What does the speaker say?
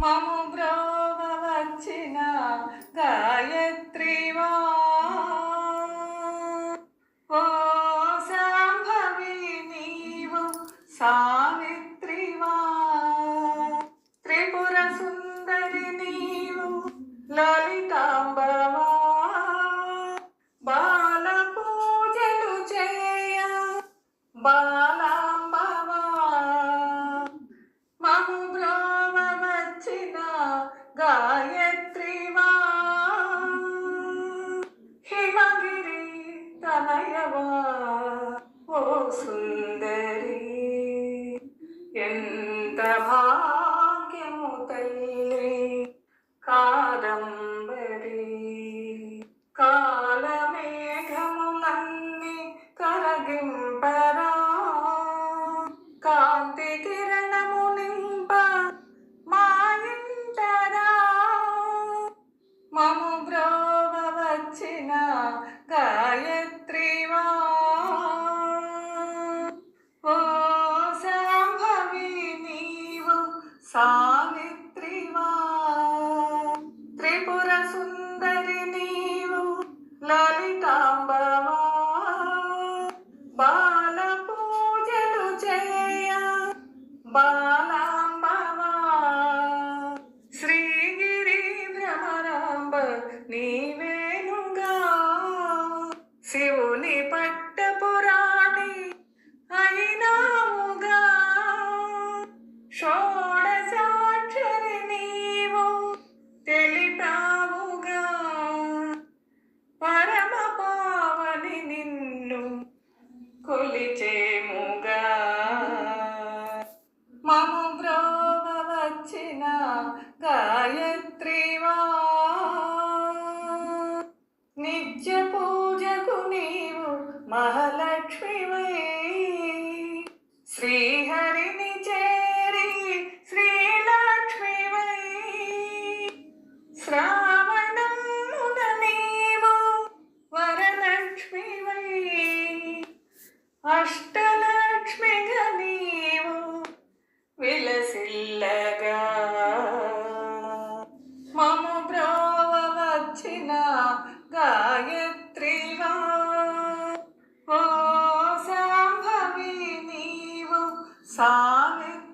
మము బ్రోవ వచ్చిన గాయత్రివా. ఓ శాంభవి నీవు సావిత్రి గాయత్రివా హిమగిరి తనయవా. ఓ సుందరి ఎంత భా బాలాంబవా శ్రీగిరి భ్రమరాంబ నీవేనుగా. శివుని పట్టపురాణి అయినావుగా. షోడశాక్షరి నీవు తెలిపావుగా. పరమ పావని నిన్ను కొలిచేము. మము వచ్చిన గాయత్రివా నిత్య పూజకు నీవు మహల Sabe?